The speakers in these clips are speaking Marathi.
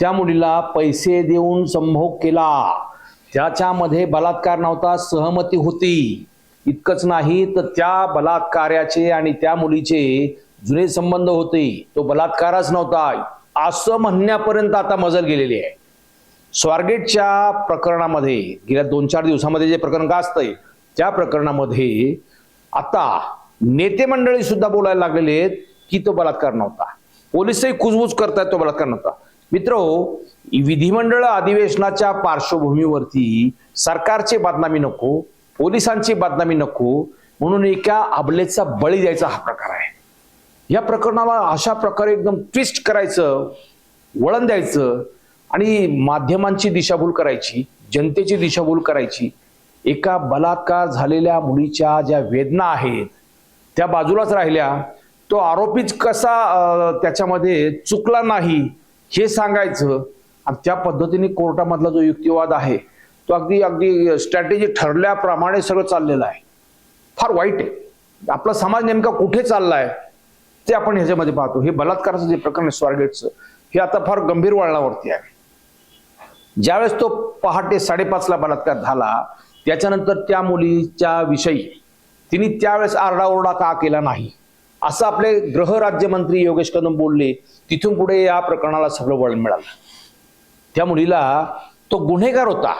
त्या मुलीला पैसे देऊन संभोग केला. त्याच्यामध्ये बलात्कार नव्हता सहमती होती. इतकंच नाही तर त्या बलात्काराचे आणि त्या मुलीचे जुने संबंध होते. तो बलात्कारच नव्हता. असं म्हणण्यापर्यंत आता मजल गेलेली आहे. स्वारगेटच्या प्रकरणामध्ये गेल्या दोन चार दिवसामध्ये जे प्रकरण गाजतंय त्या प्रकरणामध्ये आता नेते मंडळी सुद्धा बोलायला लागलेले आहेत की तो बलात्कार नव्हता. पोलिसही कुजबूज करतायत तो बलात्कार नव्हता. मित्र विधिमंडळ अधिवेशनाच्या पार्श्वभूमीवरती सरकारची बदनामी नको पोलिसांची बदनामी नको म्हणून एका अबलेचा बळी द्यायचा हा प्रकार आहे. या प्रकरणाला अशा प्रकारे एकदम ट्विस्ट करायचं वळण द्यायचं आणि माध्यमांची दिशाभूल करायची जनतेची दिशाभूल करायची. एका बलात्कार झालेल्या मुलीच्या ज्या वेदना आहेत त्या बाजूलाच राहिल्या. तो आरोपीच कसा त्याच्यामध्ये चुकला नाही हे सांगायचं आणि त्या पद्धतीने कोर्टामधला जो युक्तिवाद आहे तो अगदी अगदी स्ट्रॅटेजी ठरल्याप्रमाणे सगळं चाललेलं आहे. फार वाईट आहे. आपला समाज नेमका कुठे चाललाय ते आपण ह्याच्यामध्ये पाहतो. हे बलात्काराचं जे प्रकरण आहे स्वारगेटचं हे आता फार गंभीर वळणावरती आहे. ज्यावेळेस तो पहाटे साडेपाचला बलात्कार झाला त्याच्यानंतर त्या मुलीच्या विषयी तिने त्यावेळेस आरडाओरडा का केला नाही? असं आपले गृहराज्यमंत्री योगेश कदम बोलले तिथून पुढे या प्रकरणाला सगळं वळण मिळालं. त्या मुलीला तो गुन्हेगार होता.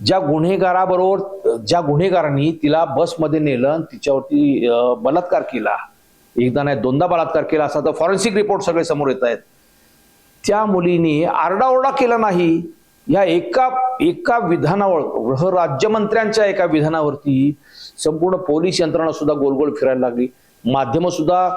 ज्या गुन्हेगाराबरोबर ज्या गुन्हेगारांनी तिला बसमध्ये नेलं आणि तिच्यावरती बलात्कार केला. एकदा नाही दोनदा बलात्कार केला असा तर फॉरेन्सिक रिपोर्ट सगळे समोर येत आहेत. त्या मुलीने आरडाओरडा केला नाही. या एका एका विधानावर गृह राज्यमंत्र्यांच्या एका विधानावरती संपूर्ण पोलीस यंत्रणा सुद्धा गोलगोल फिरायला लागली. माध्यम सुद्धा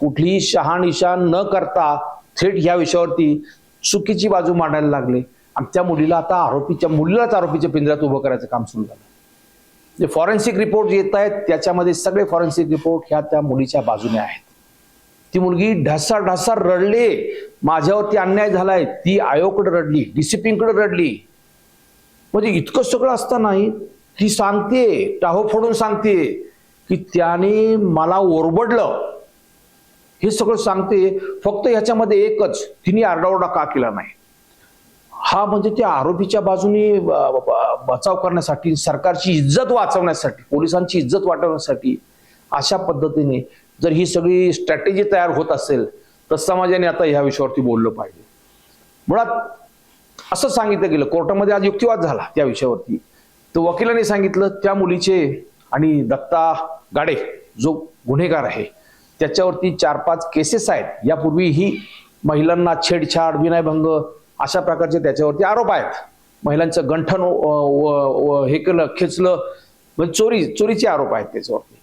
कुठलीही शहानिशा न करता थेट ह्या विषयावरती चुकीची बाजू मांडायला लागले. आणि त्या मुलीला आता आरोपीच्या मुलीलाच आरोपीच्या पिंजऱ्यात उभं करायचं काम सुरू झालं. जे फॉरेन्सिक रिपोर्ट येत आहेत त्याच्यामध्ये सगळे फॉरेन्सिक रिपोर्ट ह्या त्या मुलीच्या बाजूने आहेत. ती मुलगी ढसा ढसा रडले. माझ्यावरती अन्याय झालाय. ती आयोगकडे रडली डिसिप्लिनकडे रडली. म्हणजे इतकं सगळं असतानाही ती सांगते टाहो फोडून सांगते की त्याने मला ओरबडलं. हे सगळं सांगते फक्त ह्याच्यामध्ये एकच तिने आरडाओरडा का केला नाही? हा म्हणजे त्या आरोपीच्या बाजूने बचाव करण्यासाठी सरकारची इज्जत वाचवण्यासाठी पोलिसांची इज्जत वाटवण्यासाठी अशा पद्धतीने जर ही सगळी स्ट्रॅटेजी तयार होत असेल तर समाजाने आता ह्या विषयावरती बोललं पाहिजे. मुळात असं सांगितलं गेलं कोर्टामध्ये आज युक्तिवाद झाला त्या विषयावरती. तर वकिलांनी सांगितलं त्या मुलीचे आणि दत्ता गाडे जो गुन्हेगार आहे त्याच्यावरती चार पाच केसेस आहेत यापूर्वीही महिलांना छेडछाड विनयभंग अशा प्रकारचे त्याच्यावरती आरोप आहेत. महिलांचं गंठन व- हे केलं खेचलं म्हणजे चोरी चोरीचे आरोप आहेत त्याच्यावरती.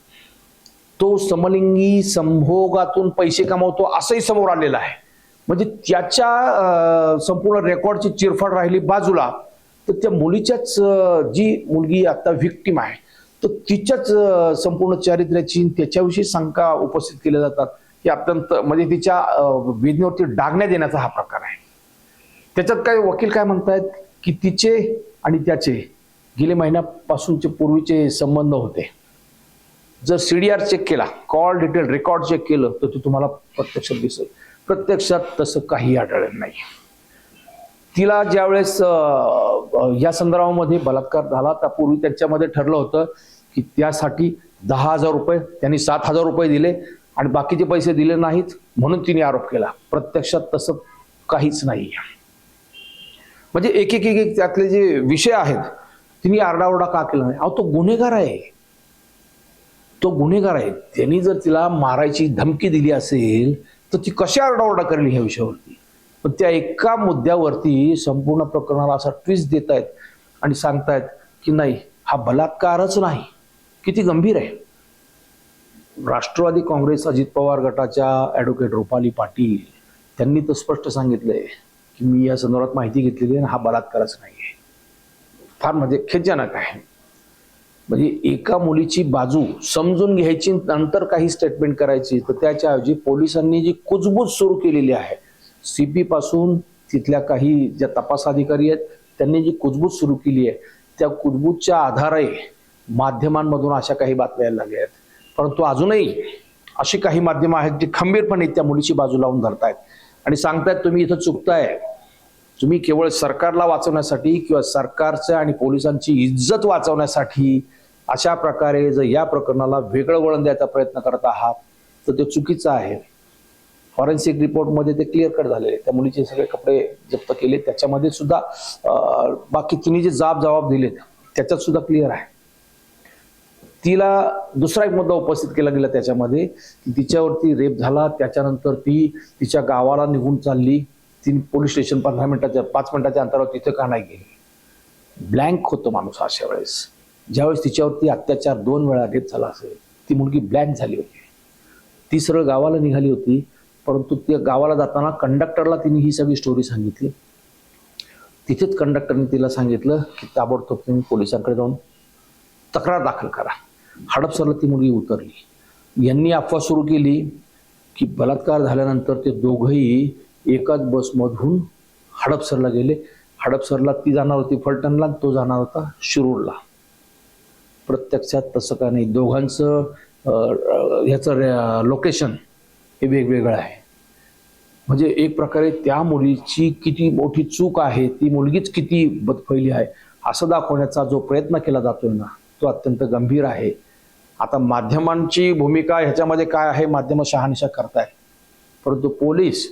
तो समलिंगी संभोगातून पैसे कमावतो असंही समोर आलेलं आहे. म्हणजे त्याच्या संपूर्ण रेकॉर्डची चिरफाड राहिली बाजूला तर त्या मुलीच्याच जी मुलगी आता व्हिक्टीम आहे तर तिच्याच संपूर्ण चारित्र्याची त्याच्याविषयी शंका उपस्थित केल्या जातात. की अत्यंत म्हणजे तिच्या अं, वेदनेवरती देण्याचा हा प्रकार आहे. त्याच्यात काय वकील काय म्हणतायत? की तिचे आणि त्याचे गेले महिन्यापासूनचे पूर्वीचे संबंध होते. जर सी डी आर चेक केला कॉल डिटेल रेकॉर्ड चेक केलं तर ते तुम्हाला प्रत्यक्षात दिसेल. प्रत्यक्षात तसं काही आढळलं नाही. तिला ज्यावेळेस या संदर्भामध्ये बलात्कार झाला त्यापूर्वी त्यांच्यामध्ये ठरलं होतं की त्यासाठी दहा हजार रुपये त्यांनी सात हजार रुपये दिले आणि बाकीचे पैसे दिले नाहीत म्हणून तिने आरोप केला. प्रत्यक्षात तसं काहीच नाही. म्हणजे एक एक एक एक त्यातले जे विषय आहेत तिने आरडाओरडा का केला नाही? अहो तो गुन्हेगार आहे. तो गुन्हेगार आहे. त्यांनी जर तिला मारायची धमकी दिली असेल तर ती कशी आरडाओरडा करेल ह्या विषयावरती? पण त्या एका मुद्द्यावरती संपूर्ण प्रकरणाला असा ट्विस्ट देत आहेत आणि सांगतायत की नाही हा बलात्कारच नाही. किती गंभीर आहे. राष्ट्रवादी काँग्रेस अजित पवार गटाच्या ॲडव्होकेट रुपाली पाटील त्यांनी तर स्पष्ट सांगितलंय की मी या संदर्भात माहिती घेतलेली आहे आणि हा बलात्कारच नाही आहे फार म्हणजे खेदजनक आहे. म्हणजे एका मुलीची बाजू समजून घ्यायची नंतर काही स्टेटमेंट करायची तर त्याच्याऐवजी पोलिसांनी जी कुजबूज सुरू केलेली आहे सीपी पासून तिथल्या काही ज्या तपास अधिकारी आहेत त्यांनी जी कुजबूज सुरू केली आहे त्या कुजबूजच्या आधारे माध्यमांमधून अशा काही बातम्या यायला लागल्या आहेत. परंतु अजूनही अशी काही माध्यमं आहेत जी खंबीरपणे त्या मुलीची बाजू लावून धरतायत. आणि सांगतायत तुम्ही इथं चुकताय. तुम्ही केवळ सरकारला वाचवण्यासाठी किंवा सरकारचं आणि पोलिसांची इज्जत वाचवण्यासाठी अशा प्रकारे जर या प्रकरणाला वेगळं वळण द्यायचा प्रयत्न करत आहात तर ते चुकीचं आहे. फॉरेन्सिक रिपोर्टमध्ये ते क्लिअर कट झालेले त्या मुलीचे सगळे कपडे जप्त केले त्याच्यामध्ये सुद्धा बाकी तिने जे जाब जबाब दिले त्याच्यात सुद्धा क्लिअर आहे. तिला दुसरा एक मुद्दा उपस्थित केला गेला त्याच्यामध्ये की तिच्यावरती रेप झाला त्याच्यानंतर ती तिच्या गावाला निघून चालली. ती पोलीस स्टेशन पंधरा मिनिटाच्या पाच मिनिटाच्या अंतरावर तिथे का नाही गेली? ब्लँक होतो माणूस अशा वेळेस. ज्यावेळेस तिच्यावरती अत्याचार दोन वेळा रेप झाला असेल ती मुलगी ब्लँक झाली होती. ती सरळ गावाला निघाली होती. परंतु त्या गावाला जाताना कंडक्टरला तिने ही सगळी स्टोरी सांगितली. तिथेच कंडक्टरने तिला सांगितलं की ताबडतोब तुम्ही पोलिसांकडे जाऊन तक्रार दाखल करा. हडपसरला ती मुलगी उतरली. यांनी अफवा सुरू केली की बलात्कार झाल्यानंतर ते दोघंही एकाच बसमधून हडपसरला गेले. हडपसरला ती जाणार होती फलटणला तो जाणार होता शिरूरला. प्रत्यक्षात तसं का नाही. दोघांचं ह्याचं लोकेशन हे वेगवेगळं आहे. म्हणजे एक प्रकारे त्या मुलीची किती मोठी चूक आहे ती मुलगीच किती बदफैली आहे असं दाखवण्याचा जो प्रयत्न केला जातोय ना तो अत्यंत गंभीर आहे. आता माध्यमांची भूमिका ह्याच्यामध्ये काय आहे माध्यम शहानिशा करताय परंतु पोलीस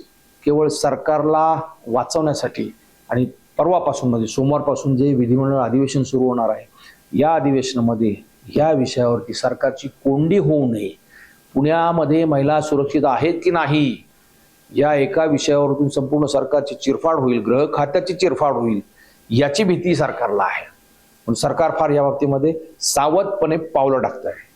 केवळ सरकारला वाचवण्यासाठी आणि परवापासून म्हणजे सोमवारपासून जे विधिमंडळ अधिवेशन सुरू होणार आहे या अधिवेशनामध्ये या विषयावरती सरकारची कोंडी होऊ नये. पुण्यामध्ये महिला सुरक्षित आहेत की नाही या एका विषयावरून संपूर्ण सरकारची चिरफाड होईल गृह खात्याची चिरफाड होईल याची भीती सरकारला आहे. पण सरकार फार या बाबतीमध्ये सावधपणे पावलं टाकत आहे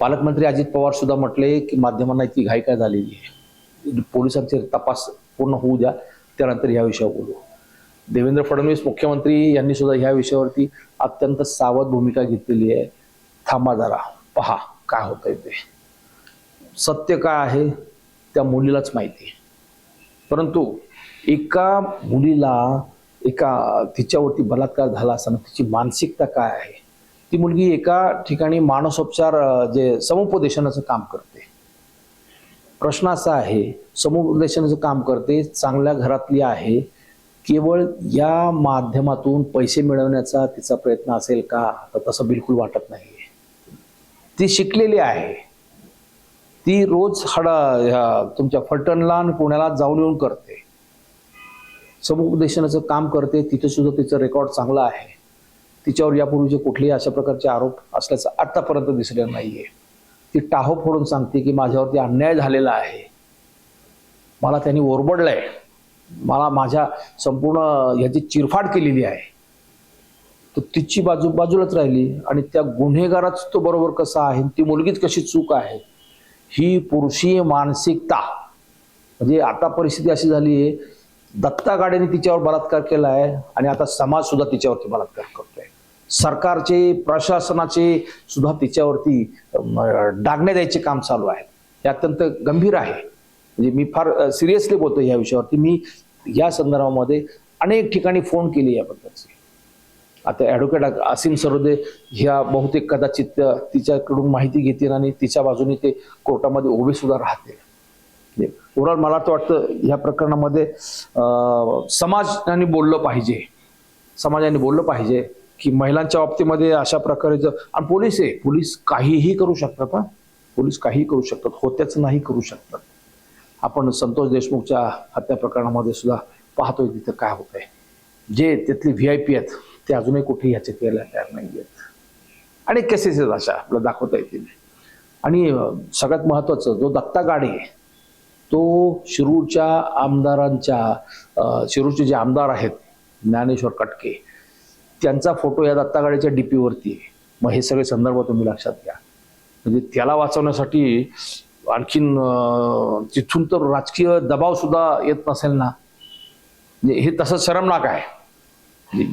पालकमंत्री अजित पवार सुद्धा म्हटले की माध्यमांना इतकी घाई काय झालेली आहे? पोलिसांचे तपास पूर्ण होऊ द्या त्यानंतर या विषयावर बोलू. देवेंद्र फडणवीस मुख्यमंत्री यांनी सुद्धा ह्या विषयावरती अत्यंत सावध भूमिका घेतलेली आहे. थांबा जरा पहा. काय होतंय ते? सत्य काय आहे त्या मुलीलाच माहिती आहे. परंतु एका मुलीला एका तिच्यावरती बलात्कार झाला असताना तिची मानसिकता काय आहे? ती मुलगी एका ठिकाणी मानसोपचार जे समुपदेशनाचं काम करते. प्रश्न असा आहे समुपदेशनाचं काम करते चांगल्या घरातली आहे केवळ या माध्यमातून पैसे मिळवण्याचा तिचा प्रयत्न असेल का? तर तसं बिलकुल वाटत नाही ती शिकलेली आहे. ती रोज हडा ह्या तुमच्या फलटणला आणि पुण्याला जाऊन येऊन करते. समुपदेशनाचं काम करते तिथे सुद्धा तिचं रेकॉर्ड चांगलं आहे. तिच्यावर यापूर्वीचे कुठलेही अशा प्रकारचे आरोप असल्याचं आतापर्यंत दिसलेलं नाहीये. ती टाहो फोडून सांगते की माझ्यावरती अन्याय झालेला आहे. मला त्यांनी ओरबडलंय. मला माझ्या संपूर्ण ह्याची चिरफाड केलेली आहे. तर तिची बाजू बाजूलाच राहिली आणि त्या गुन्हेगाराच तो बरोबर कसा आहे ती मुलगीच कशी चूक आहे ही पुरुषीय मानसिकता. म्हणजे आता परिस्थिती अशी झाली आहे दत्ता गाड्याने तिच्यावर बलात्कार केला आहे आणि आता समाज सुद्धा तिच्यावरती बलात्कार करतोय. सरकारचे प्रशासनाचे सुद्धा तिच्यावरती डागण्या डागणे द्यायचे काम चालू आहे. हे अत्यंत गंभीर आहे. म्हणजे मी फार सिरियसली बोलतो या विषयावरती. मी या संदर्भामध्ये अनेक ठिकाणी फोन केले याबद्दलचे. आता ॲडव्होकेट असीम सरोदे ह्या बहुतेक कदाचित तिच्याकडून माहिती घेतील आणि तिच्या बाजूने ते कोर्टामध्ये उभे सुद्धा राहतील. म्हणजे ओव्हरऑल मला तर वाटतं ह्या प्रकरणामध्ये समाजाने बोललं पाहिजे. समाजाने बोललं पाहिजे की महिलांच्या बाबतीमध्ये अशा प्रकारे जर आणि पोलीस आहे पोलीस काहीही करू शकतात हा. पोलीस काहीही करू शकतात होत्याच नाही करू शकतात. आपण संतोष देशमुखच्या हत्या प्रकरणामध्ये सुद्धा पाहतोय तिथं काय होतंय. जे तिथले व्ही आय पी आहेत ते अजूनही कुठेही ह्याचे फिरायला तयार नाही आहेत अनेक केसेस आहेत अशा आपल्याला दाखवता येतील. आणि सगळ्यात महत्वाचं जो दत्ता गाडे आहे, तो शिरूरच्या आमदारांच्या शिरूरचे जे आमदार आहेत ज्ञानेश्वर कटके त्यांचा फोटो या दत्ता गाडीच्या डीपीवरती आहे. मग हे सगळे संदर्भ तुम्ही लक्षात घ्या. म्हणजे त्याला वाचवण्यासाठी आणखीन तिथून तर राजकीय दबाव सुद्धा येत नसेल ना? म्हणजे हे तसं शरमनाक आहे.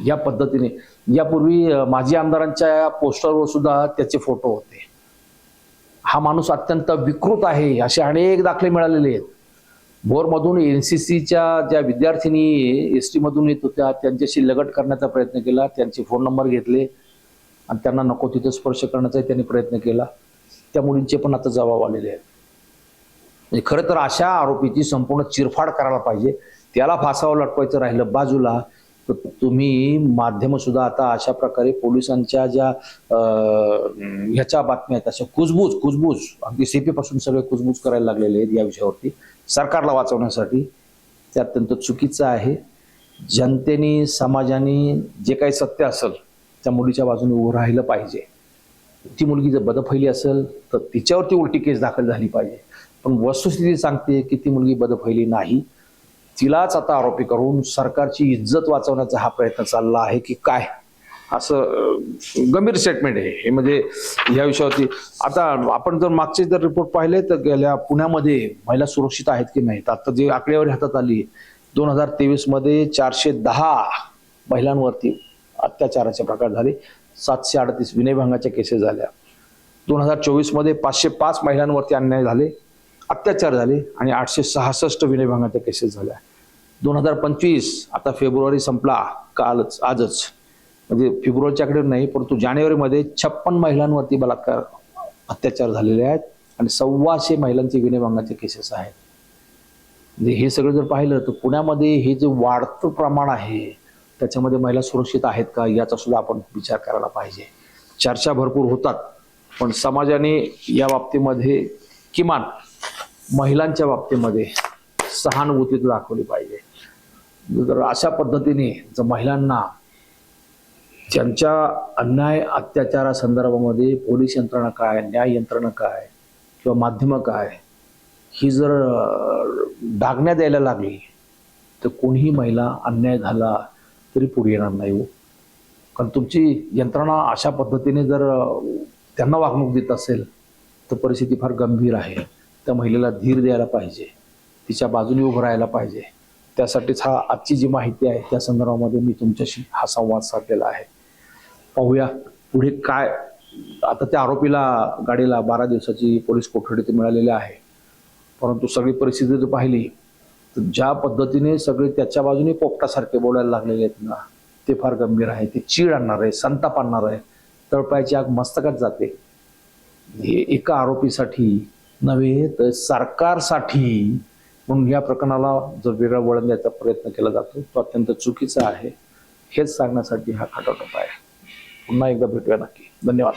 या पद्धतीने. यापूर्वी माजी आमदारांच्या पोस्टरवर सुद्धा त्याचे फोटो होते. हा माणूस अत्यंत विकृत आहे असे अनेक दाखले मिळालेले आहेत. भोरमधून एन सी सीच्या ज्या विद्यार्थिनी एस टीमधून येत होत्या त्यांच्याशी लगट करण्याचा प्रयत्न केला त्यांचे फोन नंबर घेतले आणि त्यांना नको तिथं स्पर्श करण्याचाही त्यांनी प्रयत्न केला. त्या मुलींचे पण आता जबाब आलेले आहेत. म्हणजे खरं तर अशा आरोपीची संपूर्ण चिरफाड करायला पाहिजे. त्याला फासावं लटवायचं राहिलं बाजूला तर तुम्ही माध्यम सुद्धा आता अशा प्रकारे पोलिसांच्या ज्या ह्याच्या बातम्या आहेत अशा कुजबूज कुजबूज अगदी सीपी पासून सगळे कुजबूज करायला लागलेले आहेत या विषयावरती सरकारला वाचवण्यासाठी. ते अत्यंत चुकीचं आहे. जनतेने समाजाने जे काही सत्य असेल त्या मुलीच्या बाजूने उभं राहिलं पाहिजे. ती मुलगी जर बदफैली असेल तर तिच्यावरती उलटी केस दाखल झाली पाहिजे. पण वस्तुस्थिती सांगते की ती मुलगी बदफैली नाही. तिलाच आता आरोपी करून सरकारची इज्जत वाचवण्याचा हा प्रयत्न चालला आहे की काय? असं गंभीर स्टेटमेंट आहे. हे म्हणजे या विषयावरती आता आपण जर मागचे जर रिपोर्ट पाहिले तर गेल्या पुण्यामध्ये महिला सुरक्षित आहेत की नाहीत? आता जे आकडेवारी हातात आली दोन हजार तेवीसमध्ये चारशे दहा महिलांवरती अत्याचाराचे प्रकार झाले. सातशे अडतीस विनयभंगाच्या केसेस झाल्या. दोन हजार चोवीसमध्ये पाचशे पाच महिलांवरती अन्याय झाले. अत्याचार झाले आणि आठशे सहासष्ट विनयभंगाच्या केसेस झाल्या दोन हजार पंचवीस आता फेब्रुवारी संपला कालच आजच. म्हणजे फेब्रुवारीच्या आकडे नाही परंतु जानेवारीमध्ये छप्पन महिलांवरती बलात्कार अत्याचार झालेले आहेत आणि सव्वाशे महिलांचे विनयभंगाचे केसेस आहेत. म्हणजे हे सगळं जर पाहिलं तर पुण्यामध्ये हे जे वाढतं प्रमाण आहे त्याच्यामध्ये महिला सुरक्षित आहेत का याचा सुद्धा आपण विचार करायला पाहिजे. चर्चा भरपूर होतात पण समाजाने या बाबतीमध्ये किमान महिलांच्या बाबतीमध्ये सहानुभूती दाखवली पाहिजे. जर अशा पद्धतीने जर महिलांना त्यांच्या अन्याय अत्याचारासंदर्भामध्ये पोलीस यंत्रणा काय न्याय यंत्रणा काय किंवा माध्यमं काय ही जर अं, डागण्या द्यायला लागली तर कोणीही महिला अन्याय झाला तरी पुढे येणार नाही हो. कारण तुमची यंत्रणा अशा पद्धतीने जर त्यांना वागणूक देत असेल तर परिस्थिती फार गंभीर आहे. त्या महिलेला धीर द्यायला पाहिजे. तिच्या बाजूने उभं राहायला पाहिजे. त्यासाठीच हा आजची जी माहिती आहे त्या संदर्भामध्ये मी तुमच्याशी हा संवाद साधलेला आहे. पाहूया पुढे काय आता त्या आरोपीला गाडीला बारा दिवसाची पोलीस कोठडी ते मिळालेली आहे. परंतु सगळी परिस्थिती जर पाहिली तर ज्या पद्धतीने सगळे त्याच्या बाजूने पोपटासारखे बोलायला लागलेले आहेत ना ते फार गंभीर आहे. ते चीड आणणार आहे संताप आणणार आहे. तळपायची आग मस्तकात जाते. हे एका आरोपीसाठी नव्हे तर सरकारसाठी म्हणून या प्रकरणाला जर वेगळा वळण द्यायचा प्रयत्न केला जातो तो अत्यंत चुकीचा आहे. हेच सांगण्यासाठी हा खाटाटोप आहे. पुन्हा एकदा भेटूया नक्की. धन्यवाद.